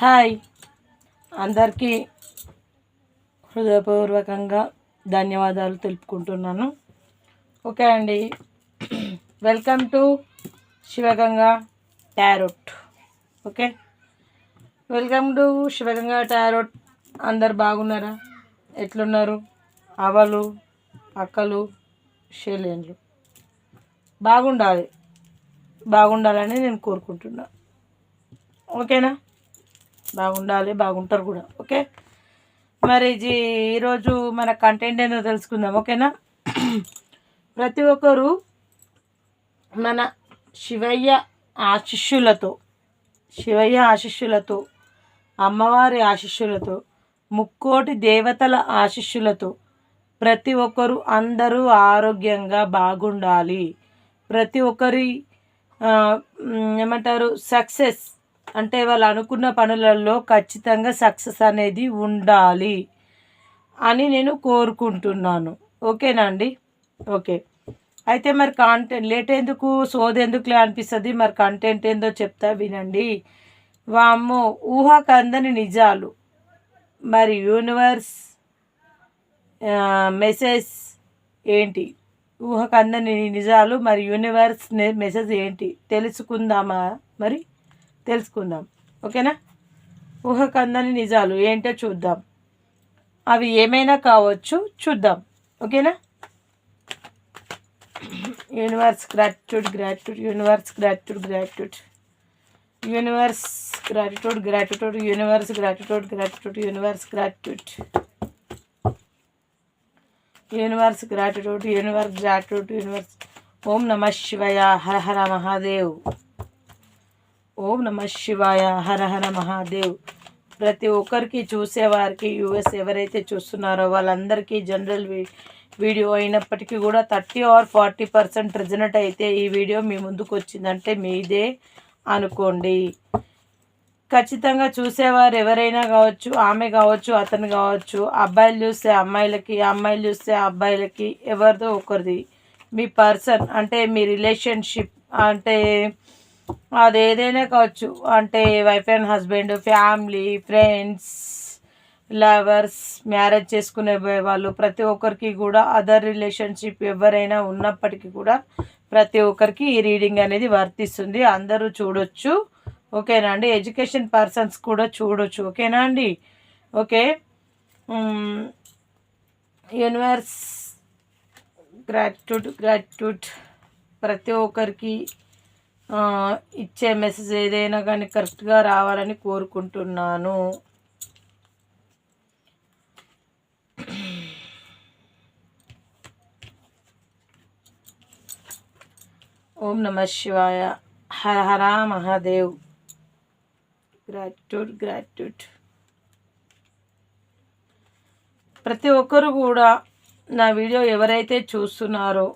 Hi. అందరికీ హృదయపూర్వకంగా ధన్యవాదాలు తెలుపుకుంటున్నాను. ఓకే అండి. Welcome to Shivaganga tarot. Okay. Welcome to Shivaganga tarot. అందరు బాగున్నారా? ఎట్లున్నారు? అవలు అక్కలు షేలేన్లు బాగుండాలి. బాగుండాలని నేను కోరుకుంటున్నా. ఓకేనా? బాగుండాలి బాగుంటారు కూడా. ఓకే? మరి ఇది ఈరోజు మన కంటెంట్ ఏందో తెలుసుకుందాం ఓకేనా? ప్రతి ఒక్కరు మన శివయ్య ఆశిష్యులతో శివయ్య ఆశిష్యులతో అమ్మవారి ఆశిష్యులతో ముక్కోటి దేవతల ఆశిష్యులతో ప్రతి ఒక్కరు అందరూ ఆరోగ్యంగా బాగుండాలి. ప్రతి ఒక్కరి ఏమంటారు సక్సెస్ అంటే వాళ్ళు అనుకున్న పనులలో ఖచ్చితంగా సక్సెస్ అనేది ఉండాలి అని నేను కోరుకుంటున్నాను. ఓకేనా అండి? ఓకే. అయితే మరి కాంటెంట్ లేట్ ఎందుకు సోది ఎందుకులే అనిపిస్తుంది? మరి కంటెంట్ ఏందో చెప్తా వినండి. వామ్మో ఊహకందని నిజాలు. మరి యూనివర్స్ మెసేజ్ ఏంటి? ఊహకందని అందని నిజాలు మరి యూనివర్స్ మెసేజ్ ఏంటి? తెలుసుకుందామా మరి? తెలుసుకుందాం. ఓకేనా? ఊహకందని నిజాలు ఏంటో చూద్దాం. అవి ఏమైనా కావచ్చు చూద్దాం. ఓకేనా? Universe gratitude gratitude universe gratitude gratitude universe gratitude gratitude universe gratitude gratitude universe gratitude universe gratitude universe gratitude universe ఓం నమ శివయ హర హర మహాదేవ్. ఓం నమ శివాయ హర హర మహాదేవ్. ప్రతి ఒక్కరికి చూసేవారికి యూఎస్ ఎవరైతే చూస్తున్నారో వాళ్ళందరికీ జనరల్ వీడియో అయినప్పటికీ కూడా thirty or forty percent resonate అయితే ఈ వీడియో మీ ముందుకు వచ్చిందంటే మీదే అనుకోండి. ఖచ్చితంగా చూసేవారు ఎవరైనా కావచ్చు ఆమె కావచ్చు అతను కావచ్చు అబ్బాయిలు చూస్తే అమ్మాయిలకి అమ్మాయిలు చూస్తే అబ్బాయిలకి ఎవరిదో ఒకరిది. మీ పర్సన్ అంటే మీ రిలేషన్షిప్ అంటే అది ఏదైనా కావచ్చు. అంటే wife and husband family friends lovers marriage చేసుకునే వాళ్ళు ప్రతి ఒక్కరికి కూడా అదర్ రిలేషన్షిప్ ఎవరైనా ఉన్నప్పటికీ కూడా ప్రతి ఒక్కరికి ఈ రీడింగ్ అనేది వర్తిస్తుంది. అందరూ చూడొచ్చు. ఓకేనా అండి? ఎడ్యుకేషన్ పర్సన్స్ కూడా చూడొచ్చు. ఓకేనా అండి? ఓకే. యూనివర్స్ గ్రాట్యూడ్ గ్రాట్యూడ్ ప్రతి ఒక్కరికి ఇచ్చే మెసేజ్ ఏదైనా కానీ కరెక్ట్గా రావాలని కోరుకుంటున్నాను. ఓం నమ శివాయ. హర హర మహాదేవ్. గ్రాట్యూడ్ గ్రాట్యూడ్ ప్రతి ఒక్కరు కూడా నా వీడియో ఎవరైతే చూస్తున్నారో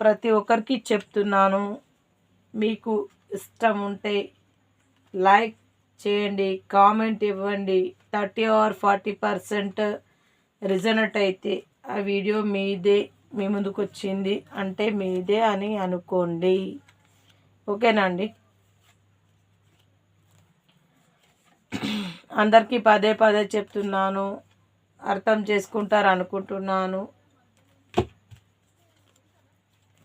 ప్రతి ఒక్కరికి చెప్తున్నాను. మీకు ఇష్టం ఉంటే లైక్ చేయండి కామెంట్ ఇవ్వండి. Thirty or forty percent resonate అయితే ఆ వీడియో మీదే మీ ముందుకు వచ్చింది అంటే మీదే అని అనుకోండి. ఓకేనా అండి? అందరికీ పదే పదే చెప్తున్నాను అర్థం చేసుకుంటారు అనుకుంటున్నాను.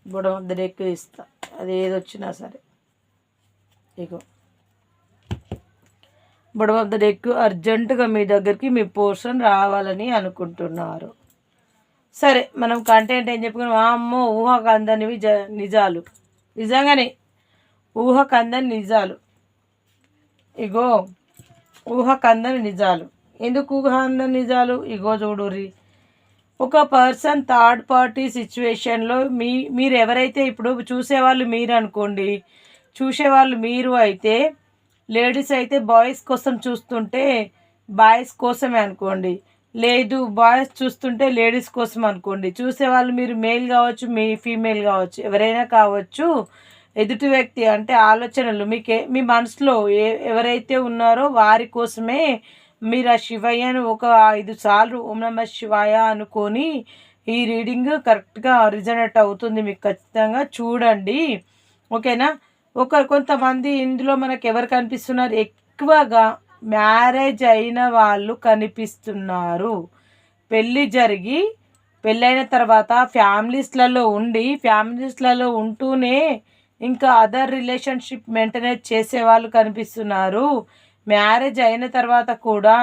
బుడం ఎక్కువ ఇస్తా. అది ఏది వచ్చినా సరే. ఇగో. బుడం ఎక్కువ అర్జెంటుగా మీ దగ్గరికి మీ పోర్షన్ రావాలని అనుకుంటున్నారు. సరే మనం కంటెంట్ ఏం చెప్పుకున్నాం? అమ్మో ఊహకు అందనివి జ నిజాలు. నిజంగానే ఊహకు అందని నిజాలు. ఇగో ఊహకు అందని నిజాలు. ఎందుకు ఊహ అందని నిజాలు? ఇగో చూడుర్రి. ఒక పర్సన్ థర్డ్ పార్టీ సిచ్యువేషన్లో మీ మీరు ఎవరైతే ఇప్పుడు చూసేవాళ్ళు మీరు అనుకోండి చూసేవాళ్ళు మీరు అయితే లేడీస్ అయితే బాయ్స్ కోసం చూస్తుంటే బాయ్స్ కోసమే అనుకోండి. లేదు బాయ్స్ చూస్తుంటే లేడీస్ కోసం అనుకోండి. చూసేవాళ్ళు మీరు మేల్ కావచ్చు మీ ఫీమేల్ కావచ్చు ఎవరైనా కావచ్చు ఎదుటి వ్యక్తి అంటే ఆలోచనలు మీకే మీ మనసులో ఏ ఎవరైతే ఉన్నారో వారి కోసమే మీరు ఆ శివయ్యను ఒక ఐదు సార్లు ఓం నమ శివాయ అనుకొని ఈ రీడింగ్ కరెక్ట్గా రిజనెట్ అవుతుంది మీకు ఖచ్చితంగా చూడండి. ఓకేనా? ఒక కొంతమంది ఇందులో మనకు ఎవరు కనిపిస్తున్నారు? ఎక్కువగా మ్యారేజ్ అయిన వాళ్ళు కనిపిస్తున్నారు. పెళ్ళి జరిగి పెళ్ళైన తర్వాత ఫ్యామిలీస్లలో ఉండి ఫ్యామిలీస్లలో ఉంటూనే ఇంకా అదర్ రిలేషన్షిప్ మెయింటెనెన్స్ చేసే వాళ్ళు కనిపిస్తున్నారు. మ్యారేజ్ అయిన తర్వాత కూడా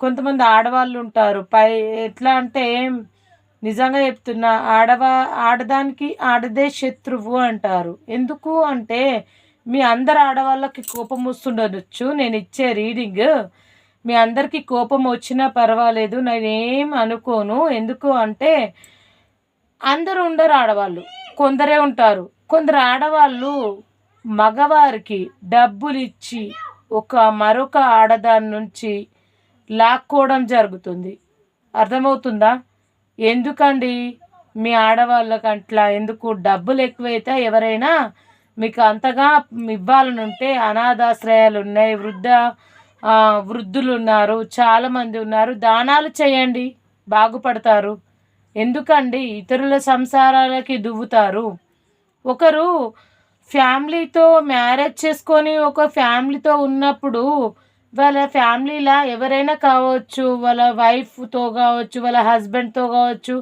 కొంతమంది ఆడవాళ్ళు ఉంటారు. పై ఎట్లా అంటే నిజంగా చెప్తున్నా ఆడవా ఆడదానికి ఆడదే శత్రువు అంటారు. ఎందుకు అంటే మీ అందరు ఆడవాళ్ళకి కోపం వస్తుండొచ్చు. నేను ఇచ్చే రీడింగ్ మీ అందరికీ కోపం వచ్చినా పర్వాలేదు నేనేం అనుకోను. ఎందుకు అంటే అందరూ ఉండరు ఆడవాళ్ళు. కొందరే ఉంటారు. కొందరు ఆడవాళ్ళు మగవారికి డబ్బులు ఇచ్చి ఒక మరొక ఆడదాని నుంచి లాక్కోవడం జరుగుతుంది. అర్థమవుతుందా? ఎందుకండి? మీ ఆడవాళ్ళకి అట్లా ఎందుకు? డబ్బులు ఎక్కువైతే ఎవరైనా మీకు అంతగా ఇవ్వాలని ఉంటే అనాథాశ్రయాలు ఉన్నాయి వృద్ధ వృద్ధులు ఉన్నారు చాలామంది ఉన్నారు దానాలు చేయండి బాగుపడతారు. ఎందుకండి? ఇతరుల సంసారాలకి దువ్వుతారు. ఒకరు ఫ్యామిలీతో మ్యారేజ్ చేసుకొని ఒక ఫ్యామిలీతో ఉన్నప్పుడు వాళ్ళ ఫ్యామిలీలా ఎవరైనా కావచ్చు వాళ్ళ వైఫ్తో కావచ్చు వాళ్ళ హస్బెండ్తో కావచ్చు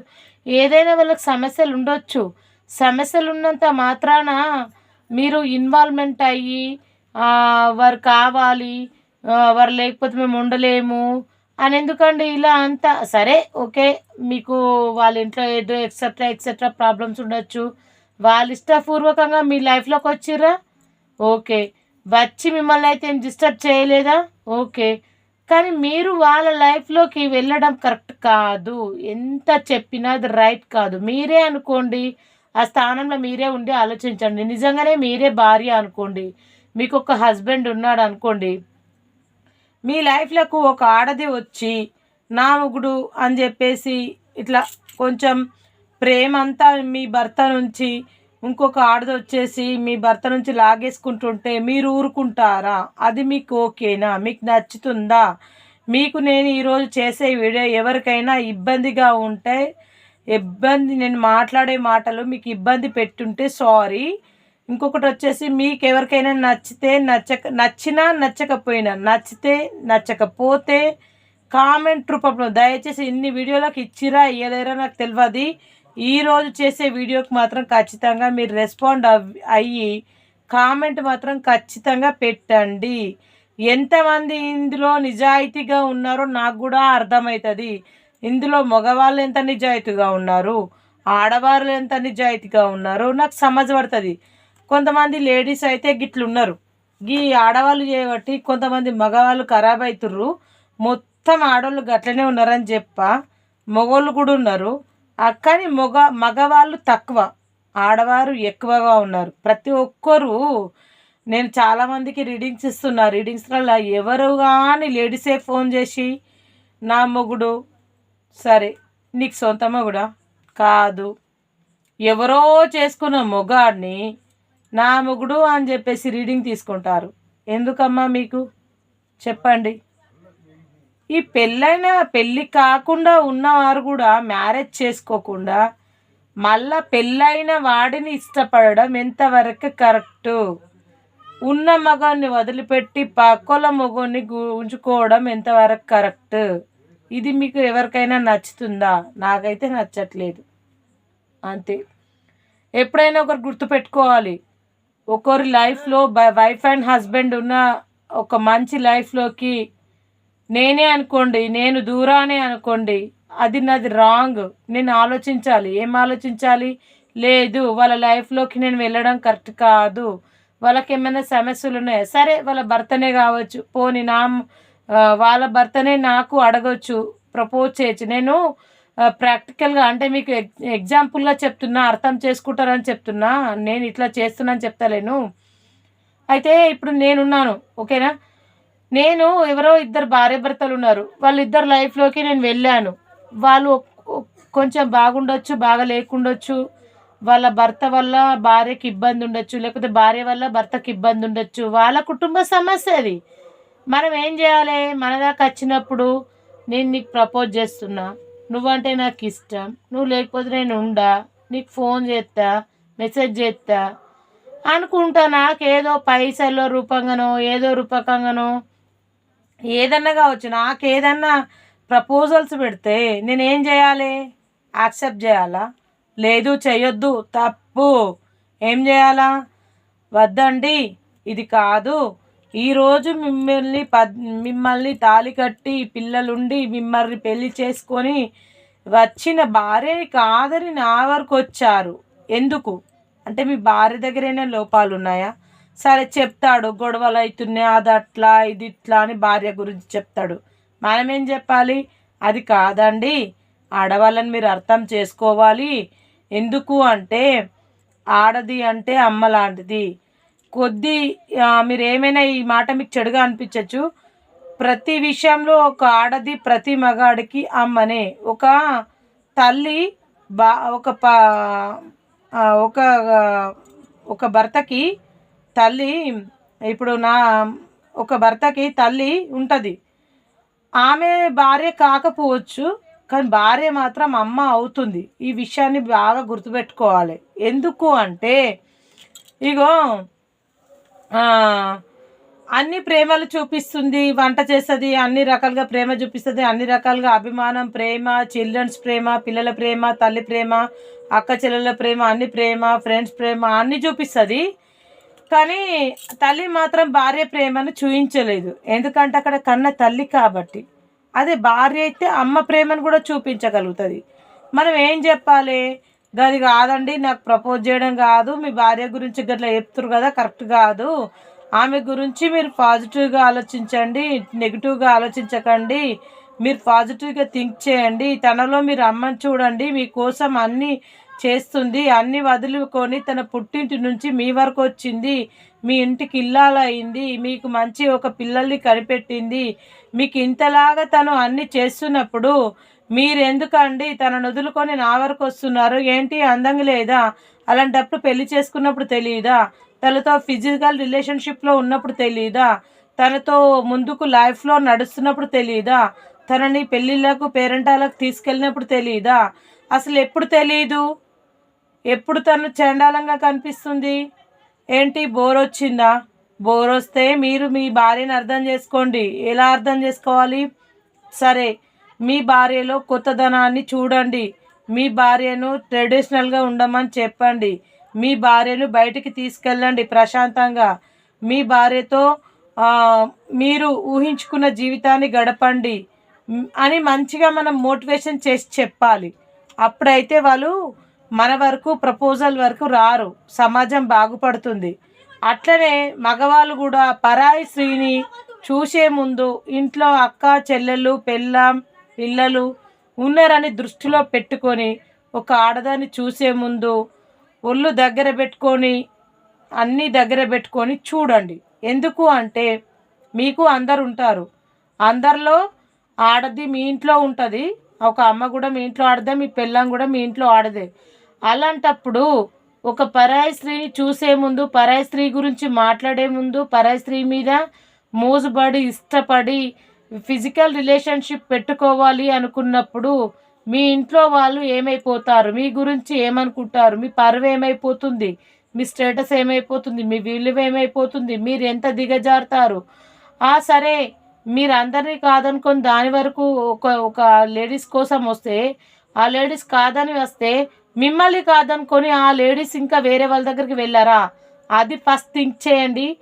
ఏదైనా వాళ్ళకి సమస్యలు ఉండొచ్చు. సమస్యలు ఉన్నంత మాత్రాన మీరు ఇన్వాల్వ్మెంట్ అయ్యి వారు కావాలి వారు లేకపోతే మేము ఉండలేము అని ఎందుకండి ఇలా అంతా. సరే ఓకే మీకు వాళ్ళ ఇంట్లో ఏదో ఎక్సెట్రా ఎక్సెట్రా ప్రాబ్లమ్స్ ఉండొచ్చు. వాళ్ళ ఇష్టపూర్వకంగా మీ లైఫ్లోకి వచ్చిర్రా? ఓకే. వచ్చి మిమ్మల్ని అయితే ఏం డిస్టర్బ్ చేయలేదా? ఓకే. కానీ మీరు వాళ్ళ లైఫ్లోకి వెళ్ళడం కరెక్ట్ కాదు. ఎంత చెప్పినా అది రైట్ కాదు. మీరే అనుకోండి ఆ స్థానంలో మీరే ఉండి ఆలోచించండి. నిజంగానే మీరే భార్య అనుకోండి. మీకు ఒక హస్బెండ్ ఉన్నాడు అనుకోండి. మీ లైఫ్లకు ఒక ఆడది వచ్చి నా ముగుడు అని చెప్పేసి ఇట్లా కొంచెం ప్రేమంతా మీ భర్త నుంచి ఇంకొక ఆడది వచ్చేసి మీ భర్త నుంచి లాగేసుకుంటుంటే మీరు ఊరుకుంటారా? అది మీకు ఓకేనా? మీకు నచ్చుతుందా? మీకు నేను ఈరోజు చేసే వీడియో ఎవరికైనా ఇబ్బందిగా ఉంటే ఇబ్బంది నేను మాట్లాడే మాటలు మీకు ఇబ్బంది పెట్టుంటే సారీ. ఇంకొకటి వచ్చేసి మీకు ఎవరికైనా నచ్చితే నచ్చక నచ్చినా నచ్చకపోయినా నచ్చితే నచ్చకపోతే కామెంట్ రూపంలో. దయచేసి ఇన్ని వీడియోలకు ఇచ్చిరా ఇయ్యలేరా నాకు తెలియదు ఈరోజు చేసే వీడియోకి మాత్రం ఖచ్చితంగా మీరు రెస్పాండ్ అయ్యి కామెంట్ మాత్రం ఖచ్చితంగా పెట్టండి. ఎంతమంది ఇందులో నిజాయితీగా ఉన్నారో నాకు కూడా అర్థమవుతుంది. ఇందులో మగవాళ్ళు ఎంత నిజాయితీగా ఉన్నారు? ఆడవాళ్ళు ఎంత నిజాయితీగా ఉన్నారు? నాకు సమజపడుతుంది కొంతమంది లేడీస్ అయితే గిట్లు ఉన్నారు. ఆడవాళ్ళు చేయబట్టి కొంతమంది మగవాళ్ళు ఖరాబ్ అవుతుర్రు మొత్తం ఆడవాళ్ళు గట్లనే ఉన్నారని చెప్ప. మగవాళ్ళు కూడా ఉన్నారు. కానీ మగ మగవాళ్ళు తక్కువ. ఆడవారు ఎక్కువగా ఉన్నారు. ప్రతి ఒక్కరూ నేను చాలామందికి రీడింగ్స్ ఇస్తున్నా. రీడింగ్స్లలో ఎవరు కానీ లేడీసే ఫోన్ చేసి నా మొగుడు సరే నీకు సొంత మొగుడా? కాదు. ఎవరో చేసుకున్న మొగాడిని నా మొగుడు అని చెప్పేసి రీడింగ్ తీసుకుంటారు. ఎందుకమ్మా మీకు? చెప్పండి. ఈ పెళ్ళైన పెళ్ళి కాకుండా ఉన్నవారు కూడా మ్యారేజ్ చేసుకోకుండా మళ్ళా పెళ్ళైన వాడిని ఇష్టపడడం ఎంతవరకు కరెక్టు? ఉన్న మగాన్ని వదిలిపెట్టి పక్కల మగోని ఉంచుకోవడం ఎంతవరకు కరెక్ట్? ఇది మీకు ఎవరికైనా నచ్చుతుందా? నాకైతే నచ్చట్లేదు. అంతే. ఎప్పుడైనా ఒకరు గుర్తుపెట్టుకోవాలి. ఒకరి లైఫ్లో వైఫ్ అండ్ హస్బెండ్ ఉన్న ఒక మంచి లైఫ్లోకి నేనే అనుకోండి నేను దూరానే అనుకోండి అది నాది రాంగ్. నేను ఆలోచించాలి. ఏం ఆలోచించాలి? లేదు వాళ్ళ లైఫ్లోకి నేను వెళ్ళడం కరెక్ట్ కాదు. వాళ్ళకి ఏమైనా సమస్యలు ఉన్నాయా? సరే వాళ్ళ భర్తనే కావచ్చు. పోని నా వాళ్ళ భర్తనే నాకు అడగవచ్చు ప్రపోజ్ చేయొచ్చు. నేను ప్రాక్టికల్గా అంటే మీకు ఎగ్జాంపుల్గా చెప్తున్నా అర్థం చేసుకుంటారని చెప్తున్నా. నేను ఇట్లా చేస్తున్నాను చెప్తలేను అయితే ఇప్పుడు నేనున్నాను ఓకేనా? నేను ఎవరో ఇద్దరు భార్య భర్తలు ఉన్నారు. వాళ్ళిద్దరు లైఫ్లోకి నేను వెళ్ళాను. వాళ్ళు కొంచెం బాగుండొచ్చు బాగా లేకుండొచ్చు. వాళ్ళ భర్త వల్ల భార్యకి ఇబ్బంది ఉండొచ్చు. లేకపోతే భార్య వల్ల భర్తకి ఇబ్బంది ఉండొచ్చు. వాళ్ళ కుటుంబ సమస్య అది. మనం ఏం చేయాలి? మన దాకా వచ్చినప్పుడు నేను నీకు ప్రపోజ్ చేస్తున్నా. నువ్వంటే నాకు ఇష్టం. నువ్వు లేకపోతే నేను ఉండా. నీకు ఫోన్ చేస్తా మెసేజ్ చేస్తా అనుకుంటా. నాకేదో పైసల్లో రూపంగానో ఏదో రూపకంగానో ఏదన్నా కావచ్చు నాకు ఏదన్నా ప్రపోజల్స్ పెడితే నేను ఏం చేయాలి? యాక్సెప్ట్ చేయాలా? లేదు చేయొద్దు తప్పు. ఏం చేయాలా? వద్దండి ఇది కాదు. ఈరోజు మిమ్మల్ని పద్ మిమ్మల్ని తాలి కట్టి పిల్లలుండి మిమ్మల్ని పెళ్ళి చేసుకొని వచ్చిన భార్యని కాదని నా వరకు వచ్చారు. ఎందుకు? అంటే మీ భార్య దగ్గరైనా లోపాలు ఉన్నాయా సరే చెప్తాడు గొడవలు అవుతున్నాయి అది అట్లా ఇది ఇట్లా అని భార్య గురించి చెప్తాడు. మనం ఏం చెప్పాలి? అది కాదండి. ఆడవాళ్ళని మీరు అర్థం చేసుకోవాలి. ఎందుకు అంటే ఆడది అంటే అమ్మ లాంటిది. కొద్ది మీరు ఏమైనా ఈ మాట మీకు చెడుగా అనిపించవచ్చు ప్రతి విషయంలో ఒక ఆడది ప్రతి మగాడికి అమ్మనే. ఒక తల్లి బా ఒక ప ఒక ఒక భర్తకి తల్లి ఇప్పుడు నా ఒక భర్తకి తల్లి ఉంటుంది. ఆమె భార్య కాకపోవచ్చు కానీ భార్య మాత్రం అమ్మ అవుతుంది. ఈ విషయాన్ని బాగా గుర్తుపెట్టుకోవాలి. ఎందుకు అంటే ఇగో అన్ని ప్రేమలు చూపిస్తుంది వంట చేస్తుంది అన్ని రకాలుగా ప్రేమ చూపిస్తుంది అన్ని రకాలుగా అభిమానం ప్రేమ చిల్డ్రన్స్ ప్రేమ పిల్లల ప్రేమ తల్లి ప్రేమ అక్క చెల్లెల ప్రేమ అన్ని ప్రేమ ఫ్రెండ్స్ ప్రేమ అన్ని చూపిస్తుంది. కానీ తల్లి మాత్రం భార్య ప్రేమను చూపించలేదు ఎందుకంటే అక్కడ కన్న తల్లి కాబట్టి. అదే భార్య అయితే అమ్మ ప్రేమను కూడా చూపించగలుగుతుంది. మనం ఏం చెప్పాలి? గది కాదండి నాకు ప్రపోజ్ చేయడం కాదు. మీ భార్య గురించి గట్లా చెప్తురు కదా కరెక్ట్ కాదు. ఆమె గురించి మీరు పాజిటివ్గా ఆలోచించండి నెగిటివ్గా ఆలోచించకండి. మీరు పాజిటివ్గా థింక్ చేయండి. తనలో మీరు అమ్మని చూడండి. మీకోసం అన్నీ చేస్తుంది. అన్ని వదులుకొని తన పుట్టింటి నుంచి మీ వరకు వచ్చింది. మీ ఇంటికి ఇల్లాలయ్యింది మీకు మంచి ఒక పిల్లల్ని కనిపెట్టింది. మీకు ఇంతలాగా తను అన్ని చేస్తున్నప్పుడు మీరు ఎందుకండి తనను వదులుకొని నా వరకు వస్తున్నారు? ఏంటి? అందంగా లేదా? అలాంటప్పుడు పెళ్ళి చేసుకున్నప్పుడు తెలియదా తనతో ఫిజికల్ రిలేషన్షిప్లో ఉన్నప్పుడు తెలియదా తనతో ముందుకు లైఫ్లో నడుస్తున్నప్పుడు తెలియదా తనని పెళ్ళిళ్ళకు పేరెంటాలకు తీసుకెళ్ళినప్పుడు తెలియదా అసలు ఎప్పుడు తెలియదు ఎప్పుడు తను చండాలంగా కనిపిస్తుంది? ఏంటి బోర్ వచ్చిందా బోర్ వస్తే మీరు మీ భార్యను అర్థం చేసుకోండి. ఎలా అర్థం చేసుకోవాలి? సరే మీ భార్యలో కొత్తదనాన్ని చూడండి. మీ భార్యను ట్రెడిషనల్గా ఉండమని చెప్పండి. మీ భార్యను బయటికి తీసుకెళ్ళండి ప్రశాంతంగా. మీ భార్యతో మీరు ఊహించుకున్న జీవితాన్ని గడపండి అని మంచిగా మనం మోటివేషన్ చేసి చెప్పాలి. అప్పుడైతే వాళ్ళు మన వరకు ప్రపోజల్ వరకు రారు. సమాజం బాగుపడుతుంది. అట్లనే మగవాళ్ళు కూడా పరాయి స్త్రీని చూసే ముందు ఇంట్లో అక్క చెల్లెలు పెళ్ళాం పిల్లలు ఉన్నారని దృష్టిలో పెట్టుకొని ఒక ఆడదాన్ని చూసే ముందు ఒళ్ళు దగ్గర పెట్టుకొని అన్నీ దగ్గర పెట్టుకొని చూడండి. ఎందుకు అంటే మీకు అందరు ఉంటారు. అందరిలో ఆడది మీ ఇంట్లో ఉంటుంది. ఒక అమ్మ కూడా మీ ఇంట్లో ఆడదే మీ పిల్లం కూడా మీ ఇంట్లో ఆడదే. అలాంటప్పుడు ఒక పరాయి స్త్రీని చూసే ముందు పరాయి స్త్రీ గురించి మాట్లాడే ముందు పరాయి స్త్రీ మీద మోజుబడి ఇష్టపడి ఫిజికల్ రిలేషన్షిప్ పెట్టుకోవాలి అనుకున్నప్పుడు మీ ఇంట్లో వాళ్ళు ఏమైపోతారు? మీ గురించి ఏమనుకుంటారు? మీ పరువు ఏమైపోతుంది? మీ స్టేటస్ ఏమైపోతుంది? మీ విలువ ఏమైపోతుంది? మీరు ఎంత దిగజారుతారు? ఆ సరే మీరు అందరినీ కాదనుకొని దాని వరకు ఒక ఒక లేడీస్ కోసం వస్తే ఆ లేడీస్ కాదని వస్తే మిమ్మల్ని కాదనుకొని ఆ లేడీస్ ఇంకా వేరే వాళ్ళ దగ్గరికి వెళ్ళారా? అది ఫస్ట్ థింక్ చేయండి.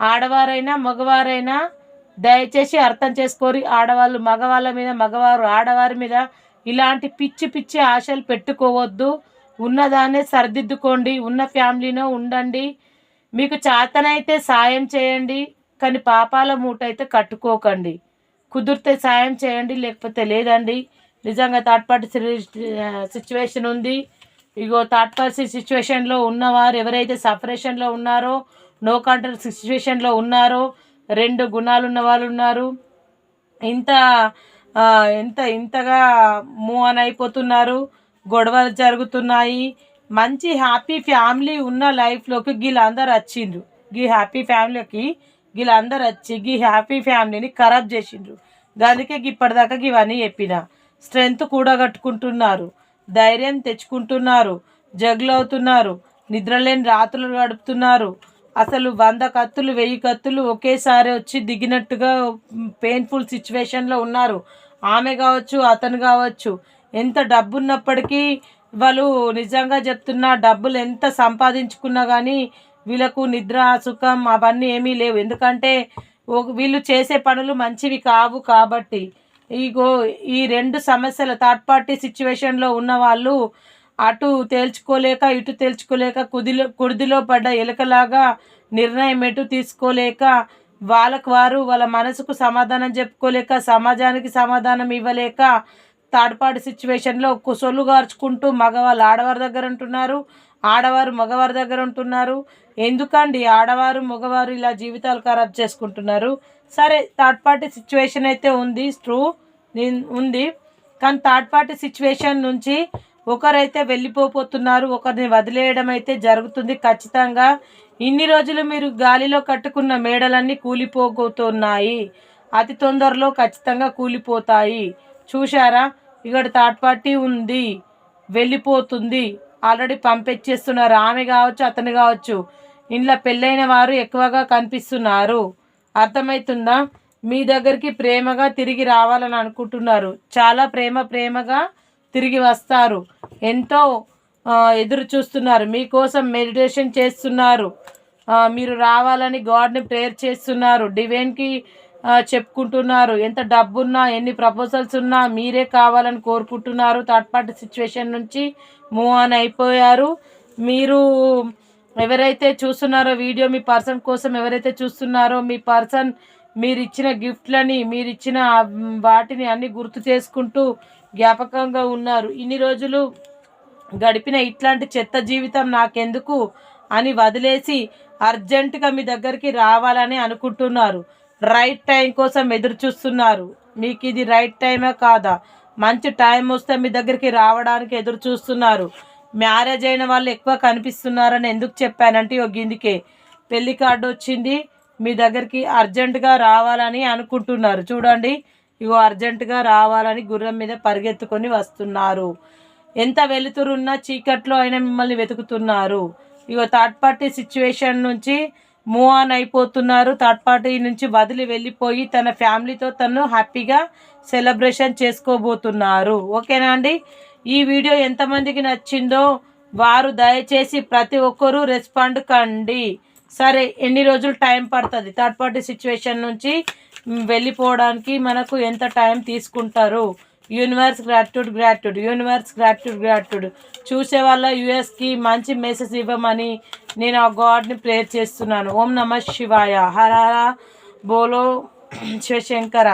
ఆడవారైనా మగవారైనా దయచేసి అర్థం చేసుకోరి. ఆడవాళ్ళు మగవాళ్ళ మీద మగవారు ఆడవారి మీద ఇలాంటి పిచ్చి పిచ్చి ఆశలు పెట్టుకోవద్దు. ఉన్నదాన్నే సరిదిద్దుకోండి. ఉన్న ఫ్యామిలీనో ఉండండి. మీకు చేతనైతే సాయం చేయండి. కానీ పాపాల మూట అయితే కట్టుకోకండి. కుదిరితే సాయం చేయండి లేకపోతే లేదండి. నిజంగా థర్డ్ పార్టీ సిచ్యువేషన్ ఉంది. ఇగో థర్డ్ పార్టీ సిచ్యువేషన్లో ఉన్నవారు ఎవరైతే సపరేషన్లో ఉన్నారో నో కాంట్రాక్ట్ సిచ్యువేషన్లో ఉన్నారో రెండు గుణాలు ఉన్న వాళ్ళు ఉన్నారు. ఇంత ఎంత ఇంతగా మూవ్ ఆన్ అయిపోతున్నారు. గొడవలు జరుగుతున్నాయి. మంచి హ్యాపీ ఫ్యామిలీ ఉన్న లైఫ్లోకి వీళ్ళందరూ వచ్చిండ్రు. గీ హ్యాపీ ఫ్యామిలీకి వీళ్ళందరూ వచ్చి గీ హ్యాపీ ఫ్యామిలీని ఖరాబ్ చేసిండ్రు. దానికే ఇప్పటిదాకా ఇవన్నీ చెప్పిన. స్ట్రెంగ్త్ కూడగట్టుకుంటున్నారు ధైర్యం తెచ్చుకుంటున్నారు. జగ్లు అవుతున్నారు. నిద్రలేని రాత్రులు గడుపుతున్నారు. అసలు వంద కత్తులు వెయ్యి కత్తులు ఒకేసారి వచ్చి దిగినట్టుగా పెయిన్ఫుల్ సిచ్యువేషన్లో ఉన్నారు. ఆమె కావచ్చు అతను కావచ్చు. ఎంత డబ్బు ఉన్నప్పటికీ వాళ్ళు నిజంగా చెప్తున్నా డబ్బులు ఎంత సంపాదించుకున్నా కానీ వీళ్ళకు నిద్ర సుఖం అవన్నీ ఏమీ లేవు. ఎందుకంటే వీళ్ళు చేసే పనులు మంచివి కావు కాబట్టి ఇగో ఈ రెండు సమస్యలు థర్డ్ పార్టీ సిచ్యువేషన్లో ఉన్న వాళ్ళు అటు తేల్చుకోలేక ఇటు తేల్చుకోలేక కుదిలో కుడిదిలో పడ్డ ఎలుకలాగా నిర్ణయం ఎటు తీసుకోలేక వాళ్ళకు వారు వాళ్ళ మనసుకు సమాధానం చెప్పుకోలేక సమాజానికి సమాధానం ఇవ్వలేక థర్డ్ పార్టీ సిచ్యువేషన్లో కుసొల్లు గార్చుకుంటూ మగవాళ్ళు ఆడవారి దగ్గర ఉంటున్నారు ఆడవారు మగవారి దగ్గర ఉంటున్నారు. ఎందుకండి ఆడవారు మగవారు ఇలా జీవితాలు ఖరాబ్ చేసుకుంటున్నారు? సరే థర్డ్ పార్టీ సిచ్యువేషన్ అయితే ఉంది ట్రూ ఉంది. కానీ థర్డ్ పార్టీ సిచ్యువేషన్ నుంచి ఒకరైతే వెళ్ళిపోతున్నారు ఒకరిని వదిలేయడం అయితే జరుగుతుంది ఖచ్చితంగా. ఇన్ని రోజులు మీరు గాలిలో కట్టుకున్న మేడలన్నీ కూలిపోతున్నాయి అతి తొందరలో ఖచ్చితంగా కూలిపోతాయి. చూశారా? ఇక్కడ థర్డ్ పార్టీ ఉంది. వెళ్ళిపోతుంది. ఆల్రెడీ పంపించేస్తున్నారు ఆమె కావచ్చు అతను కావచ్చు. ఇంట్లో పెళ్ళైన వారు ఎక్కువగా కనిపిస్తున్నారు. అర్థమవుతుందా మీ దగ్గరికి ప్రేమగా తిరిగి రావాలని అనుకుంటున్నారు. చాలా ప్రేమ ప్రేమగా తిరిగి వస్తారు. ఎంతో ఎదురు చూస్తున్నారు. మీకోసం మెడిటేషన్ చేస్తున్నారు. మీరు రావాలని గాడ్ని ప్రేయర్ చేస్తున్నారు. డివైన్కి చెప్పుకుంటున్నారు. ఎంత డబ్బున్నా ఎన్ని ప్రపోజల్స్ ఉన్నా మీరే కావాలని కోరుకుంటున్నారు. థర్డ్ పార్టీ సిచ్యువేషన్ నుంచి మూవ్ ఆన్ అయిపోయారు. మీరు ఎవరైతే చూస్తున్నారో వీడియో మీ పర్సన్ కోసం ఎవరైతే చూస్తున్నారో మీ పర్సన్ మీరిచ్చిన గిఫ్ట్లని మీరిచ్చిన వాటిని అన్ని గుర్తు చేసుకుంటూ జ్ఞాపకంగా ఉన్నారు. ఇన్ని రోజులు గడిపిన ఇట్లాంటి చెత్త జీవితం నాకెందుకు అని వదిలేసి అర్జెంటుగా మీ దగ్గరికి రావాలని అనుకుంటున్నారు. రైట్ టైం కోసం ఎదురు చూస్తున్నారు మీకు ఇది రైట్ టైమే కాదా? మంచి టైం వస్తే మీ దగ్గరికి రావడానికి ఎదురు చూస్తున్నారు మ్యారేజ్ అయిన వాళ్ళు ఎక్కువ కనిపిస్తున్నారని ఎందుకు చెప్పానంటే ఒక గిందికే. పెళ్ళి కార్డు వచ్చింది మీ దగ్గరికి అర్జెంటుగా రావాలని అనుకుంటున్నారు. చూడండి ఇగో అర్జెంటుగా రావాలని గుర్రం మీద పరిగెత్తుకొని వస్తున్నారు. ఎంత వెలుతురున్నా చీకట్లో అయినా మిమ్మల్ని వెతుకుతున్నారు. ఇగో థర్డ్ పార్టీ సిచ్యువేషన్ నుంచి మూవ్ ఆన్ అయిపోతున్నారు. థర్డ్ పార్టీ నుంచి వదిలి వెళ్ళిపోయి తన ఫ్యామిలీతో తను హ్యాపీగా సెలబ్రేషన్ చేసుకోబోతున్నారు. ఓకేనా అండి? ఈ వీడియో ఎంతమందికి నచ్చిందో వారు దయచేసి ప్రతి ఒక్కరూ రెస్పాండ్ కండి. సరే ఎన్ని రోజులు టైం పడుతుంది? థర్డ్ పార్టీ సిచ్యువేషన్ నుంచి వెళ్ళిపోవడానికి మనకు ఎంత టైం తీసుకుంటారు? Universe gratitude gratitude universe gratitude gratitude. చూసే వాళ్ళ యుఎస్కి మంచి మెసేజ్ ఇవ్వమని నేను ఆ గాడ్ని ప్రేర్ చేస్తున్నాను. ఓం నమ శివాయ. హర హర బోలో శివశంకర.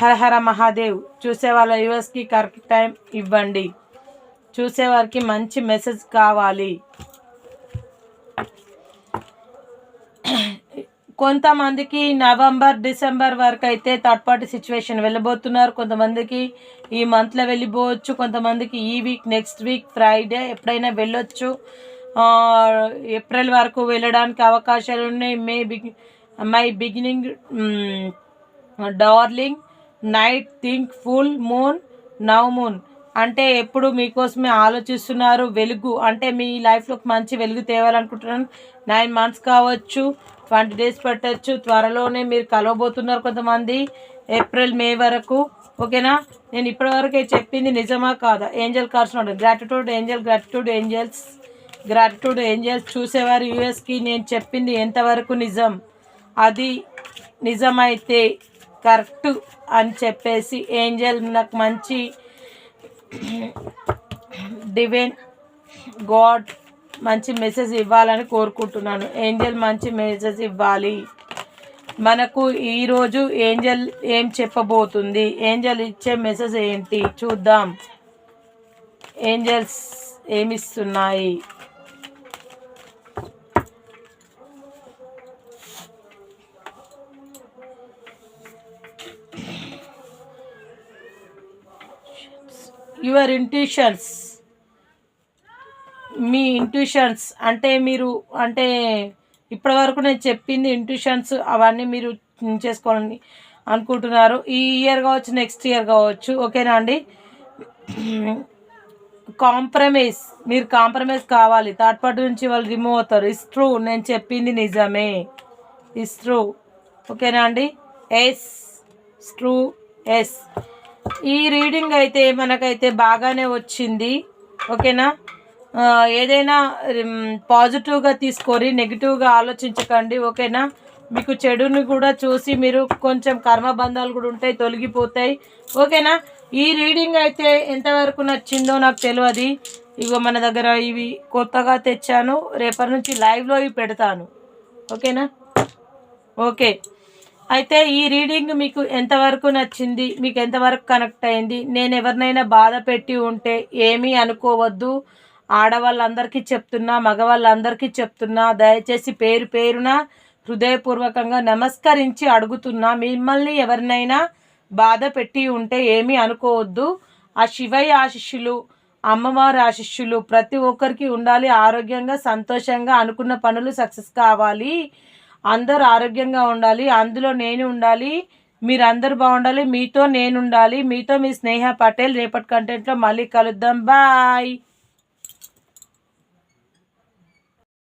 హర హర మహాదేవ్. చూసే వాళ్ళ యుఎస్కి కరెక్ట్ టైం ఇవ్వండి. చూసేవారికి మంచి మెసేజ్ కావాలి. కొంతమందికి నవంబర్ డిసెంబర్ వరకు అయితే థర్డ్ పార్టీ సిచ్యువేషన్ వెళ్ళబోతున్నారు. కొంతమందికి ఈ మంత్లో వెళ్ళిపోవచ్చు. కొంతమందికి ఈ వీక్ నెక్స్ట్ వీక్ ఫ్రైడే ఎప్పుడైనా వెళ్ళొచ్చు. ఏప్రిల్ వరకు వెళ్ళడానికి అవకాశాలు ఉన్నాయి. May బిగి my beginning darling night think full moon now moon. అంటే ఎప్పుడు మీకోసమే ఆలోచిస్తున్నారు? వెలుగు. అంటే మీ లైఫ్లో మంచి వెలుగు తేవాలనుకుంటున్నాను. నైన్ మంత్స్ కావచ్చు. ట్వంటీ డేస్ పట్టచ్చు. త్వరలోనే మీరు కలవబోతున్నారు కొంతమంది. ఏప్రిల్ మే వరకు. ఓకేనా? నేను ఇప్పటివరకే చెప్పింది నిజమా కాదా? ఏంజల్ కార్స్ ఉంటాయి gratitude angel gratitude angels. Gratitude angels చూసేవారు యూఎస్కి నేను చెప్పింది ఎంతవరకు నిజం? అది నిజమైతే కరెక్ట్ అని చెప్పేసి ఏంజల్ నాకు మంచి డివైన్ గాడ్ మంచి మెసేజ్ ఇవ్వాలని కోరుకుంటున్నాను. ఏంజల్ మంచి మెసేజ్ ఇవ్వాలి. మనకు ఈరోజు ఏంజల్ ఏం చెప్పబోతుంది? ఏంజల్ ఇచ్చే మెసేజ్ ఏంటి? చూద్దాం. ఏంజల్స్ ఏమిస్తున్నాయి? యువర్ ఇంట్యూషన్స్ మీ ఇంట్యూషన్స్ అంటే మీరు అంటే ఇప్పటివరకు నేను చెప్పింది ఇంట్యూషన్స్ అవన్నీ మీరు చేసుకోవాలని అనుకుంటున్నారు. ఈ ఇయర్ కావచ్చు నెక్స్ట్ ఇయర్ కావచ్చు ఓకేనా అండి? కాంప్రమైజ్ మీరు కాంప్రమైజ్ కావాలి. థర్డ్ పార్టీ నుంచి వాళ్ళు రిమూవ్ అవుతారు. ఇస్ట్రూ నేను చెప్పింది నిజమే. ఇస్ట్రూ ఓకేనా అండి? ఎస్ స్ట్రూ ఎస్ ఈ రీడింగ్ అయితే మనకైతే బాగానే వచ్చింది ఓకేనా ఏదైనా పాజిటివ్గా తీసుకొని నెగిటివ్గా ఆలోచించకండి ఓకేనా? మీకు చెడుని కూడా చూసి మీరు కొంచెం కర్మబంధాలు కూడా ఉంటాయి తొలగిపోతాయి ఓకేనా? ఈ రీడింగ్ అయితే ఎంతవరకు నచ్చిందో నాకు తెలియదు ఇగో మన దగ్గర ఇవి కొత్తగా తెచ్చాను రేపటి నుంచి లైవ్లో ఇవి పెడతాను ఓకేనా? ఓకే. అయితే ఈ రీడింగ్ మీకు ఎంతవరకు నచ్చింది మీకు ఎంతవరకు కనెక్ట్ అయింది నేను ఎవరినైనా బాధ పెట్టి ఉంటే ఏమీ అనుకోవద్దు ఆడవాళ్ళందరికీ చెప్తున్నా మగవాళ్ళందరికీ చెప్తున్నా దయచేసి పేరు పేరున హృదయపూర్వకంగా నమస్కరించి అడుగుతున్నా మిమ్మల్ని ఎవరినైనా బాధ పెట్టి ఉంటే ఏమీ అనుకోవద్దు. ఆ శివయ్య ఆశిష్యులు అమ్మవారి ఆశిష్యులు ప్రతి ఒక్కరికి ఉండాలి ఆరోగ్యంగా సంతోషంగా అనుకున్న పనులు సక్సెస్ కావాలి. అందరూ ఆరోగ్యంగా ఉండాలి అందులో నేను ఉండాలి మీరందరూ బాగుండాలి మీతో నేను ఉండాలి మీతో మీ స్నేహ పటేల్ రేపటి కంటెంట్లో మళ్ళీ కలుద్దాం. బాయ్.